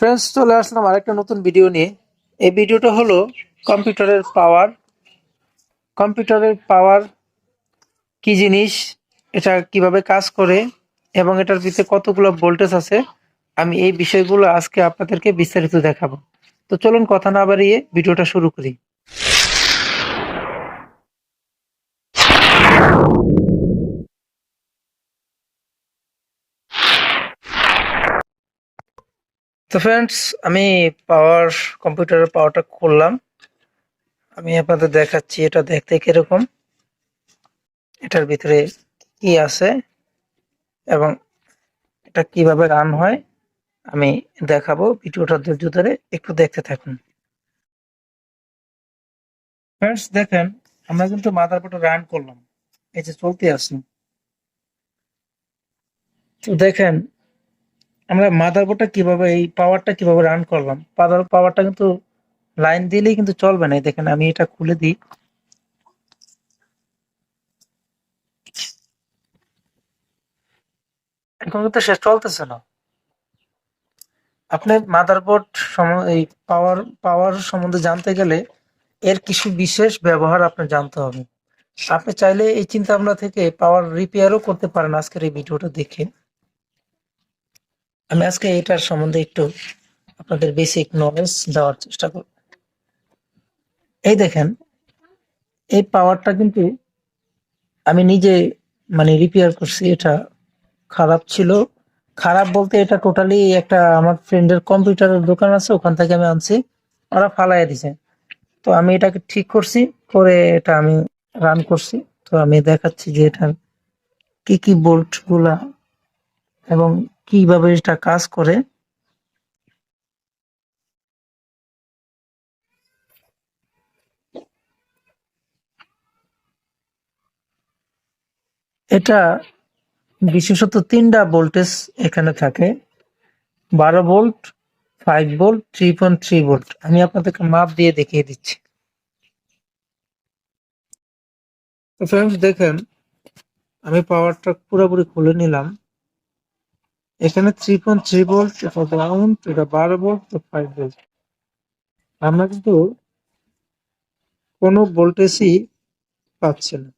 Friends চলে আসলাম আরেকটা নতুন ভিডিও নিয়ে। এই ভিডিওটা হলো কম্পিউটারের পাওয়ার কম্পিউটারের পাওয়ার কি জিনিস, এটা কীভাবে কাজ করে, এবং এটার ভিতরে কতগুলো ভোল্টেজ আছে, আমি এই বিষয়গুলো আজকে আপনাদেরকে বিস্তারিত দেখাবো। তো চলুন কথা না বাড়িয়ে ভিডিওটা শুরু করি। তো ফ্রেন্ডস আমি পাওয়ার কম্পিউটারের পাওয়ারটা খুললাম। আমি আপনাদের দেখাচ্ছি এটা দেখতে কীরকম। এটার ভিতরে কি আছে এবং এটা কীভাবে রান হয়, আমি দেখাবো ভিডিওটা ধৈর্য ধরে একটু দেখতে থাকুন। ফ্রেন্ডস দেখেন, আমরা কিন্তু মাদারবোর্ডে রান করলাম। এই যে চলতে আসি তো দেখেন আমরা মাদারবোর্ডটা কীভাবে, এই পাওয়ারটা কীভাবে রান করলাম? পাওয়ার পাওয়ারটা কিন্তু লাইন দিলেই কিন্তু চলবে না। দেখেন, আমি এটা খুলে দিই। এখন কিন্তু সে চলতেছে না। আপনার মাদারবোর্ড এই পাওয়ার পাওয়ার সম্বন্ধে জানতে গেলে এর কিছু বিশেষ ব্যবহার আপনার জানতে হবে। আপনি চাইলে এই চিন্তা ভাবনা থেকে পাওয়ার রিপেয়ারও করতে পারেন। আজকের এই ভিডিওটা দেখে। আমি আজকে এটার সম্বন্ধে একটু আপনাদের বেসিক নলেজ দেওয়ার চেষ্টা করব। এই দেখেন, এই পাওয়ারটা কিন্তু আমি নিজে মানে রিপেয়ার করছি, এটা খারাপ ছিল। খারাপ বলতে এটা টোটালি একটা আমার ফ্রেন্ডের কম্পিউটারের দোকান আছে, ওখান থেকে আমি আনছি, ওরা ফালাই দিছে। তো আমি এটাকে ঠিক করছি, করে এটা আমি রান করছি। তো আমি দেখাচ্ছি যে এটার কি কি বোল্টগুলা এবং কীভাবে এটা কাজ করে? এটা বিশেষত তিনটা ভোল্টেজ এখানে থাকে। বারো volt five volt three point three volt আমি আপনাদেরকে মাপ দিয়ে দেখিয়ে দিচ্ছি। দেখেন, আমি পাওয়ারটা পুরোপুরি খুলে নিলাম। এখানে থ্রি পয়েন্ট থ্রি ভোল্ট এটা গ্রাউন্ড এটা বারো ভোল্ট ফাইভ ভোল্ট আমরা কিন্তু কোনো ভোল্টেজই পাচ্ছি না।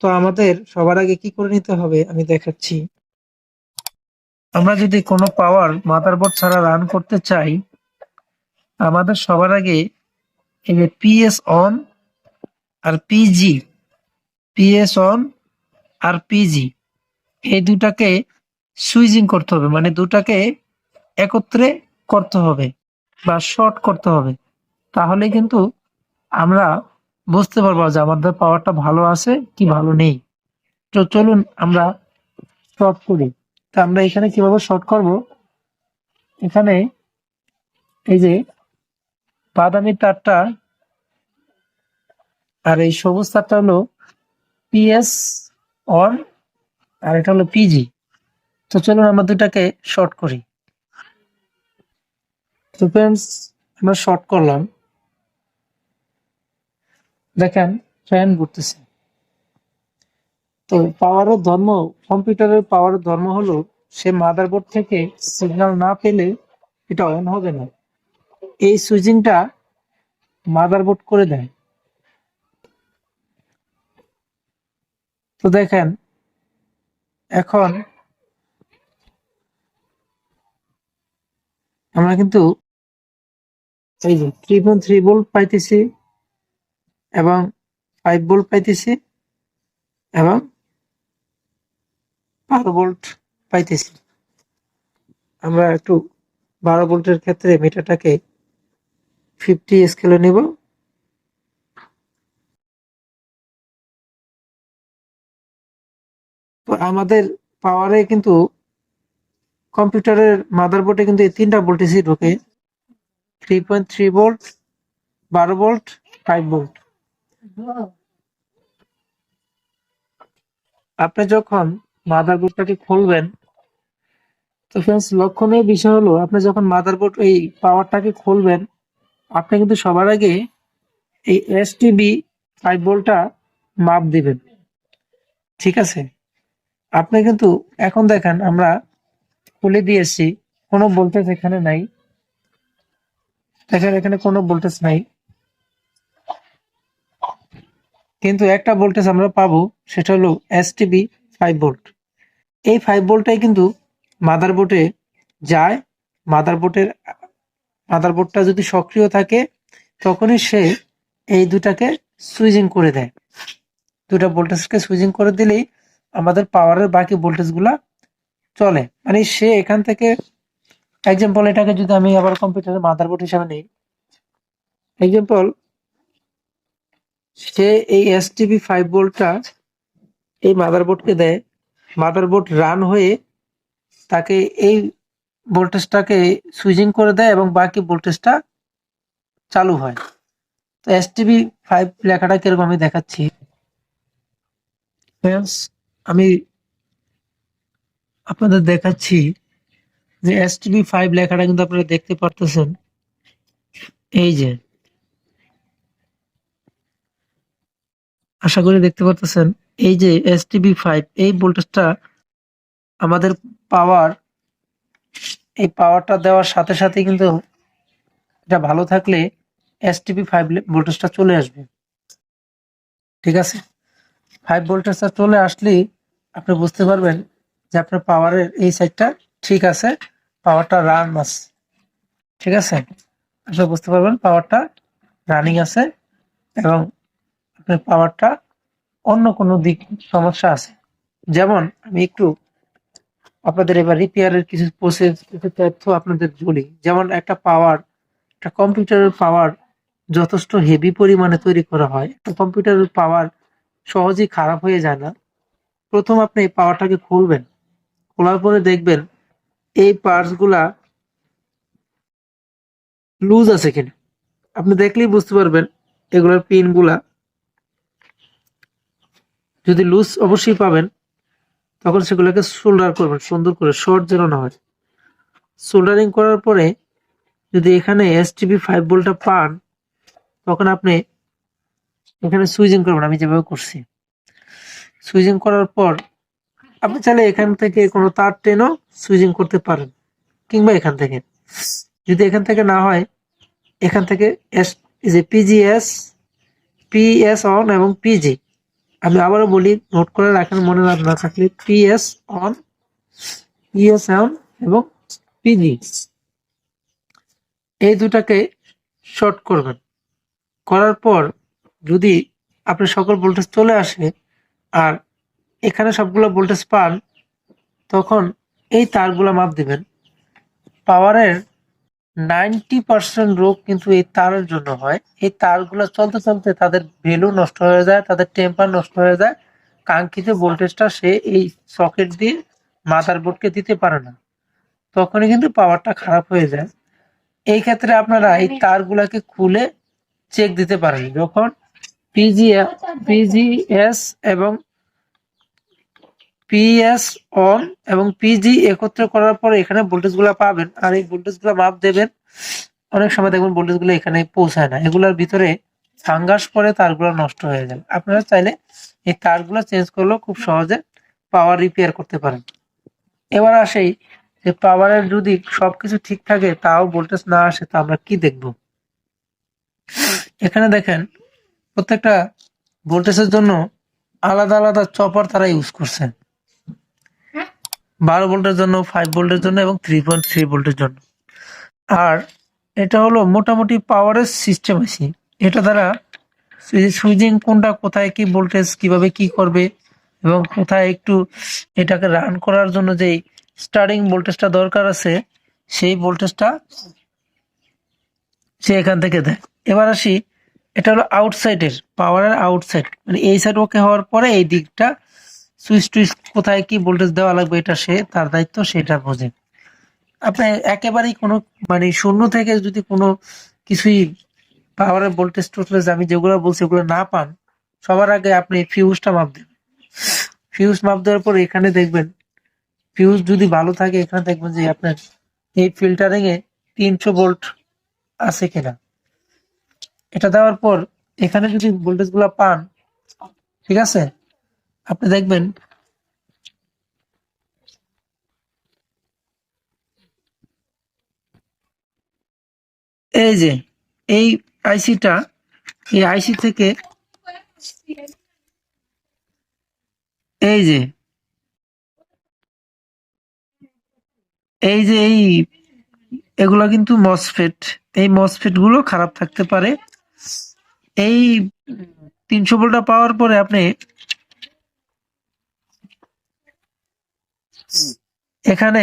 তো আমাদের সবার আগে কি করে নিতে হবে? আমি দেখাচ্ছি। আমরা যদি কোনো পাওয়ার মাদারবোর্ড ছাড়া রান করতে চাই, আমাদের সবার আগে এই যে পিএস অন আর পিজি পিএস অন আর পিজি এই দুটাকে সুইচিং করতে হবে মানে দুটাকে একত্রে করতে হবে বা শর্ট করতে হবে। তাহলে কিন্তু আমরা বুঝতে পারব যে আমাদের পাওয়ারটা ভালো আছে কি ভালো নেই। তো চলুন আমরা শর্ট করি। তা আমরা এখানে কীভাবে শর্ট করব? এখানে এই যে বাদামি তারটা আর এই সবুজ তারটা হলো পিএস অন আর এটা হলো পিজি তো চলুন আমরা দুটাকে শর্ট করি। তো ফ্রেন্ডস আমরা শর্ট করলাম। দেখেন ফ্যান ঘুরতেছে। তো পাওয়ারের ধর্ম কম্পিউটারের পাওয়ারের ধর্ম হলো, সে মাদারবোর্ড থেকে সিগন্যাল না পেলে এটা অন হবে না। এই সুইচিংটা মাদারবোর্ড করে দেয়। তো দেখেন, এখন আমরা কিন্তু এই যে থ্রি পয়েন্ট থ্রি ভোল্ট পাইতেছি এবং ফাইভ ভোল্ট পাইতেছি এবং বারো ভোল্ট পাইতেছি। আমরা একটু বারো ভোল্টের ক্ষেত্রে মিটারটাকে ফিফটি স্কেলে নিব। তো আমাদের পাওয়ারে কিন্তু কম্পিউটারের মাদারবোর্ডে কিন্তু এই তিনটা ভোল্টেজই ঢোকে। থ্রি পয়েন্ট থ্রি ভোল্ট বারো ভোল্ট ফাইভ ভোল্ট আপনি যখন মাদারবোর্ডটাকে খুলবেন তো ফ্রেন্ডস লক্ষণীয় বিষয় হলো আপনি যখন মাদারবোর্ড এই পাওয়ারটাকে খুলবেন আপনি কিন্তু সবার আগে এই এস টিবি ফাইভ ভোল্টটা মাপ দিবেন। ঠিক আছে? আপনি কিন্তু এখন দেখেন আমরা খুলে দিয়েছি, কোনো ভোল্টেজ এখানে নাই। দেখেন এখানে কোনো ভোল্টেজ নাই। কিন্তু একটা ভোল্টেজ আমরা পাবো, সেটা হলো এসটিবি ফাইভ ভোল্ট এই ফাইভ ভোল্টটাই কিন্তু মাদারবোর্ডে যায়। মাদারবোর্ডের মাদারবোর্ডটা যদি সক্রিয় থাকে, তখনই সে এই দুটাকে সুইচিং করে দেয়। দুটা ভোল্টেজকে সুইচিং করে দিলেই আমাদের পাওয়ারের বাকি ভোল্টেজগুলা চলে। মানে সে এখান থেকে এক্সাম্পল এটাকে যদি আমি আবার কম্পিউটারের মাদারবোর্ড হিসাবে নিই এক্সাম্পল সে এই এস টিভি ফাইভ ভোল্টটা এই মাদারবোর্ডকে দেয়। মাদারবোর্ড রান হয়ে তাকে এই ভোল্টেজটাকে সুইচিং করে দেয় এবং বাকি ভোল্টেজটা চালু হয়। তো এস টিভি ফাইভ লেখাটা কীরকম আমি দেখাচ্ছি। আমি আপনাদের দেখাচ্ছি যে এস টিভি ফাইভ লেখাটা কিন্তু আপনারা দেখতে পারতেছেন। এই যে। আশা করি দেখতে পারতেছেন। এই যে এস টিভি ফাইভ এই ভোল্টেজটা আমাদের পাওয়ার এই পাওয়ারটা দেওয়ার সাথে সাথে কিন্তু এটা ভালো থাকলে এস টিভি ফাইভ ভোল্টেজটা চলে আসবে। ঠিক আছে? ফাইভ ভোল্টেজটা চলে আসলেই আপনি বুঝতে পারবেন যে আপনার পাওয়ারের এই সাইডটা ঠিক আছে পাওয়ারটা রান আছে। ঠিক আছে? আপনি বুঝতে পারবেন পাওয়ারটা রানিং আছে এবং আপনার পাওয়ারটা অন্য কোনো দিক সমস্যা আছে। যেমন আমি একটু আপনাদের এবার রিপেয়ারের কিছু প্রসেস কিছু তথ্য আপনাদের বলি। যেমন একটা পাওয়ার একটা কম্পিউটারের পাওয়ার যথেষ্ট হেভি পরিমাণে তৈরি করা হয়। একটা কম্পিউটারের পাওয়ার সহজেই খারাপ হয়ে যায় না। প্রথম আপনি এই পাওয়ারটাকে খুলবেন। খোলার পরে দেখবেন এই পার্টসগুলা লুজ আছে কিনা। আপনি দেখলেই বুঝতে পারবেন এগুলোর পিনগুলা যদি লুজ অবশ্যই পাবেন, তখন সেগুলোকে সোল্ডার করবেন, সুন্দর করে শর্ট যেন না হয়। সোল্ডারিং করার পরে যদি এখানে এস টিভি ফাইভ ভোল্টটা পান, তখন আপনি এখানে সুইচিং করবেন, আমি যেভাবে করছি। সুইচিং করার পর আপনি চাইলে এখান থেকে কোনো তার টেনও সুইচিং করতে পারেন, কিংবা এখান থেকে। যদি এখান থেকে না হয়, এখান থেকে এস যে পিজিএস পিএস অন এবং পিজি আমি আবারও বলি নোট করে রাখেন, মনে না না থাকলে পিএস অন পিএস অন এবং পিজি এই দুটাকে শর্ট করবেন। করার পর যদি আপনার সকল ভোল্টেজ চলে আসে, আর এখানে সবগুলো ভোল্টেজ পান, তখন এই তারগুলো মাপ দিবেন। পাওয়ারের নাইনটি পার্সেন্ট রোগ কিন্তু এই তারের জন্য হয়। এই তারগুলো চলতে চলতে তাদের ভ্যালু নষ্ট হয়ে যায়, তাদের টেম্পার নষ্ট হয়ে যায়। কাঙ্ক্ষিত ভোল্টেজটা সে এই সকেট দিয়ে মাদার বোর্ডকে দিতে পারে না। তখনই কিন্তু পাওয়ারটা খারাপ হয়ে যায়। এই ক্ষেত্রে আপনারা এই তারগুলাকে খুলে চেক দিতে পারেন। যখন পিজি পিজিএস এবং পিএস অন এবং পিজি একত্রে করার পরে এখানে ভোল্টেজগুলা পাবেন। আর এই ভোল্টেজগুলা মাপ দেবেন। অনেক সময় দেখবেন ভোল্টেজগুলো এখানে পৌঁছায় না। এগুলোর ভিতরে ফাঙ্গাস পরে তারগুলো নষ্ট হয়ে যায়। আপনারা চাইলে এই তারগুলো চেঞ্জ করলেও খুব সহজে পাওয়ার রিপেয়ার করতে পারেন। এবার আসেই যে পাওয়ারের যদি সবকিছু ঠিক থাকে, তাও ভোল্টেজ না আসে, তা আমরা কি দেখব? এখানে দেখেন, প্রত্যেকটা ভোল্টেজের জন্য আলাদা আলাদা চপার তারা ইউজ করছে বারো ভোল্টের জন্য ফাইভ ভোল্টের জন্য এবং থ্রি পয়েন্ট থ্রি ভোল্টের জন্য। আর এটা হলো মোটামুটি পাওয়ারের সিস্টেম আছে। এটা দ্বারা সুইচিং কোনটা, কোথায় কি ভোল্টেজ কীভাবে কি করবে এবং কোথায় একটু এটাকে রান করার জন্য যেই স্টার্টিং ভোল্টেজটা দরকার আছে, সেই ভোল্টেজটা সে এখান থেকে দেয়। এবার আসি, এটা হলো আউটসাইডের পাওয়ারের আউটসাইড মানে এই সাইড ওকে হওয়ার পরে এই দিকটা সুইচ টুইচ কোথায় কি ভোল্টেজ দেওয়া লাগবে এটা সে, তার দায়িত্ব সেটা বোঝে। আপনি একেবারেই কোনো মানে শূন্য থেকে যদি কোনো কিছুই পাওয়ারের ভোল্টেজ টোটেজ আমি যেগুলো বলছি ওগুলো না পান, সবার আগে আপনি ফিউজটা মাপ দেবেন। ফিউজ মাপ দেওয়ার পর এখানে দেখবেন ফিউজ যদি ভালো থাকে, এখানে দেখবেন যে আপনার এই ফিল্টারিং এ তিনশো ভোল্ট আছে কিনা। এটা দেওয়ার পর এখানে যদি ভোল্টেজগুলা পান, ঠিক আছে? আপনি দেখবেন এই যে, এই আইসিটা, এই আইসি থেকে এই যে এই যে এই এগুলা কিন্তু মসফেট এই মসফেটগুলো খারাপ থাকতে পারে। এই তিনশো ভোল্টটা পাওয়ার পরে আপনি এখানে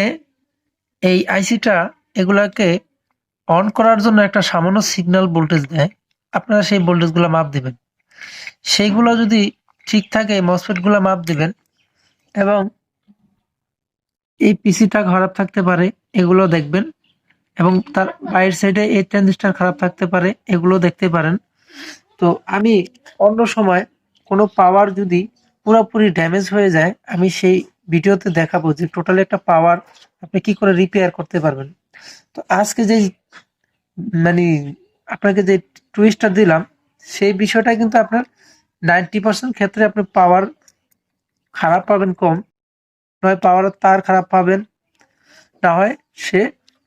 এই আইসিটা এগুলাকে অন করার জন্য একটা সামান্য সিগন্যাল ভোল্টেজ দেয়। আপনারা সেই ভোল্টেজগুলো মাপ দিবেন। সেইগুলো যদি ঠিক থাকে মসফেটগুলো মাপ দিবেন এবং এই পিসিটা খারাপ থাকতে পারে, এগুলো দেখবেন এবং তার বাইরের সাইডে এই ট্রানজিস্টার খারাপ থাকতে পারে, এগুলো দেখতে পারেন। তো আমি অন্য সময় কোনো পাওয়ার যদি পুরোপুরি ড্যামেজ হয়ে যায়, আমি সেই ভিডিওতে দেখাবো যে টোটালি একটা পাওয়ার আপনি কি করে রিপেয়ার করতে পারবেন। তো আজকে যে মানে আপনাকে যে টুইস্টটা দিলাম, সেই বিষয়টা কিন্তু আপনার নাইনটি পার্সেন্ট ক্ষেত্রে আপনি পাওয়ার খারাপ পাবেন কম, নয় পাওয়ার তার খারাপ পাবেন, না হয় সে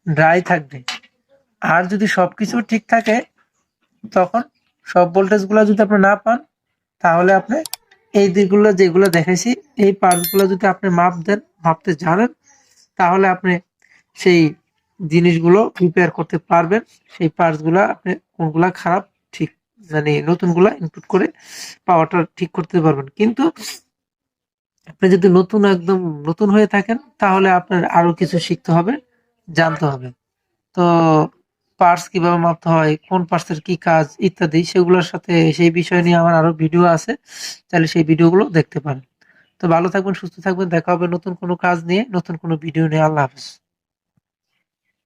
ড্রাই থাকবে। আর যদি সব কিছু ঠিক থাকে, তখন সব ভোল্টেজগুলো যদি আপনি না পান, তাহলে আপনি এই দিকগুলো যেগুলো দেখেছি এই পার্টসগুলো যদি আপনি মাপ দেন, মাপতে জানেন, তাহলে আপনি সেই জিনিসগুলো প্রিপেয়ার করতে পারবেন। সেই পার্টসগুলা আপনি কোনগুলা খারাপ, ঠিক মানে নতুনগুলা ইনপুট করে পাওয়ারটা ঠিক করতে পারবেন। কিন্তু আপনি যদি নতুন একদম নতুন হয়ে থাকেন, তাহলে আপনার আরও কিছু শিখতে হবে, জানতে হবে। তো পার্টস কীভাবে মাপতে হয়, কোন পার্টসের কি কাজ ইত্যাদি, সেগুলোর সাথে সেই বিষয় নিয়ে আমার আরও ভিডিও আছে তাহলে সেই ভিডিওগুলো দেখতে পারেন। তো ভালো থাকবেন, সুস্থ থাকবেন, দেখা হবে নতুন কোনো কাজ নিয়ে, নতুন কোনো ভিডিও নিয়ে। আল্লাহ হাফেজ।